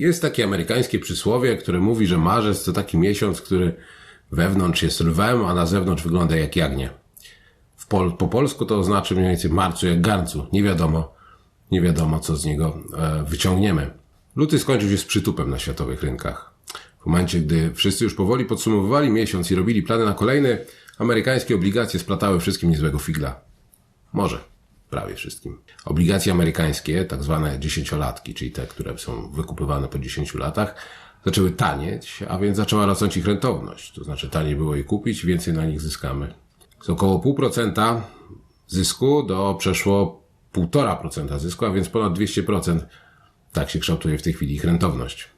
Jest takie amerykańskie przysłowie, które mówi, że marzec to taki miesiąc, który wewnątrz jest lwem, a na zewnątrz wygląda jak jagnię. Pol po polsku to oznacza mniej więcej marcu jak garncu. Nie wiadomo, nie wiadomo co z niego e, wyciągniemy. Luty skończył się z przytupem na światowych rynkach. W momencie, gdy wszyscy już powoli podsumowywali miesiąc i robili plany na kolejny, amerykańskie obligacje splatały wszystkim niezłego figla. Może prawie wszystkim. Obligacje amerykańskie, tak zwane dziesięciolatki, czyli te, które są wykupywane po 10 latach, zaczęły tanieć, a więc zaczęła rosnąć ich rentowność. To znaczy taniej było je kupić, więcej na nich zyskamy. Z około 0,5% zysku do przeszło 1,5% zysku, a więc ponad 200%. Tak się kształtuje w tej chwili ich rentowność.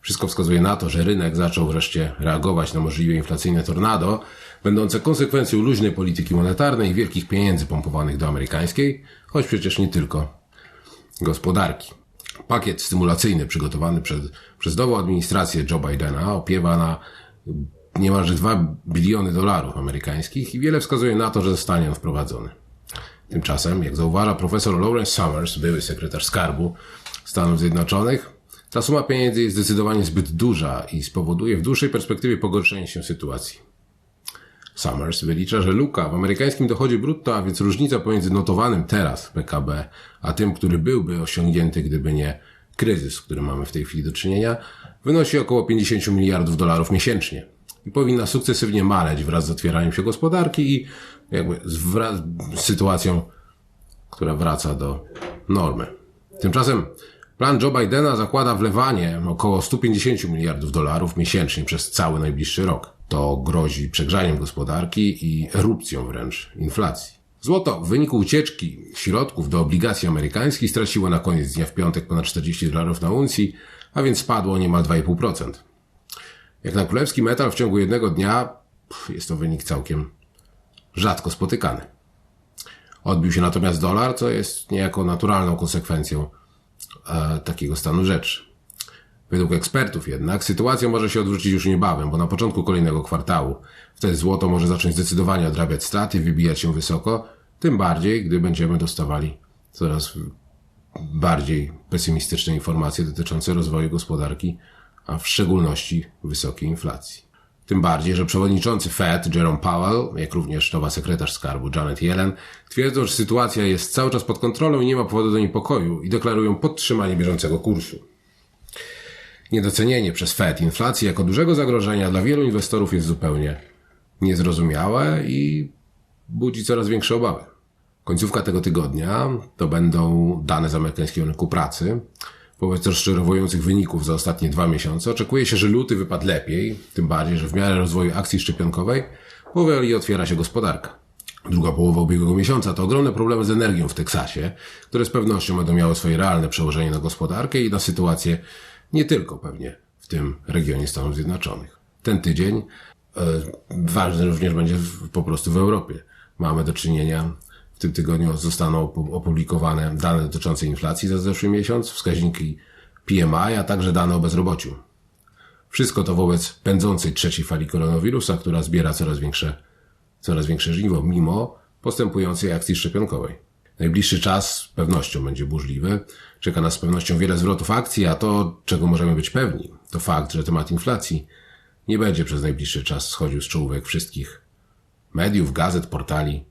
Wszystko wskazuje na to, że rynek zaczął wreszcie reagować na możliwe inflacyjne tornado, będące konsekwencją luźnej polityki monetarnej i wielkich pieniędzy pompowanych do amerykańskiej, choć przecież nie tylko gospodarki. Pakiet stymulacyjny przygotowany przed, przez nową administrację Joe Bidena opiewa na niemalże 2 biliony dolarów amerykańskich i wiele wskazuje na to, że zostanie on wprowadzony. Tymczasem, jak zauważa profesor Lawrence Summers, były sekretarz skarbu Stanów Zjednoczonych, ta suma pieniędzy jest zdecydowanie zbyt duża i spowoduje w dłuższej perspektywie pogorszenie się sytuacji. Summers wylicza, że luka w amerykańskim dochodzie brutto, a więc różnica pomiędzy notowanym teraz PKB, a tym, który byłby osiągnięty, gdyby nie kryzys, z którym mamy w tej chwili do czynienia, wynosi około 50 miliardów dolarów miesięcznie i powinna sukcesywnie maleć wraz z otwieraniem się gospodarki i jakby z, z sytuacją, która wraca do normy. Tymczasem Plan Joe Bidena zakłada wlewanie około 150 miliardów dolarów miesięcznie przez cały najbliższy rok. To grozi przegrzaniem gospodarki i erupcją wręcz inflacji. Złoto w wyniku ucieczki środków do obligacji amerykańskich straciło na koniec dnia w piątek ponad 40 dolarów na uncji, a więc spadło niemal 2,5%. Jak na królewski metal w ciągu jednego dnia jest to wynik całkiem rzadko spotykany. Odbił się natomiast dolar, co jest niejako naturalną konsekwencją e, takiego stanu rzeczy. Według ekspertów jednak sytuacja może się odwrócić już niebawem, bo na początku kolejnego kwartału wtedy złoto może zacząć zdecydowanie odrabiać straty, wybijać się wysoko, tym bardziej, gdy będziemy dostawali coraz bardziej pesymistyczne informacje dotyczące rozwoju gospodarki, a w szczególności wysokiej inflacji. Tym bardziej, że przewodniczący Fed Jerome Powell, jak również nowa sekretarz skarbu Janet Yellen, twierdzą, że sytuacja jest cały czas pod kontrolą i nie ma powodu do niepokoju i deklarują podtrzymanie bieżącego kursu. Niedocenienie przez Fed inflacji jako dużego zagrożenia dla wielu inwestorów jest zupełnie niezrozumiałe i budzi coraz większe obawy. Końcówka tego tygodnia to będą dane z amerykańskiego rynku pracy, Wobec rozczarowujących wyników za ostatnie dwa miesiące oczekuje się, że luty wypadł lepiej, tym bardziej, że w miarę rozwoju akcji szczepionkowej powoli otwiera się gospodarka. Druga połowa ubiegłego miesiąca to ogromne problemy z energią w Teksasie, które z pewnością będą miały swoje realne przełożenie na gospodarkę i na sytuację nie tylko pewnie w tym regionie Stanów Zjednoczonych. Ten tydzień e, ważny również będzie w, po prostu w Europie. Mamy do czynienia tym tygodniu zostaną opublikowane dane dotyczące inflacji za zeszły miesiąc, wskaźniki PMI, a także dane o bezrobociu. Wszystko to wobec pędzącej trzeciej fali koronawirusa, która zbiera coraz większe, coraz większe żniwo, mimo postępującej akcji szczepionkowej. Najbliższy czas z pewnością będzie burzliwy. Czeka nas z pewnością wiele zwrotów akcji, a to, czego możemy być pewni, to fakt, że temat inflacji nie będzie przez najbliższy czas schodził z czołówek wszystkich mediów, gazet, portali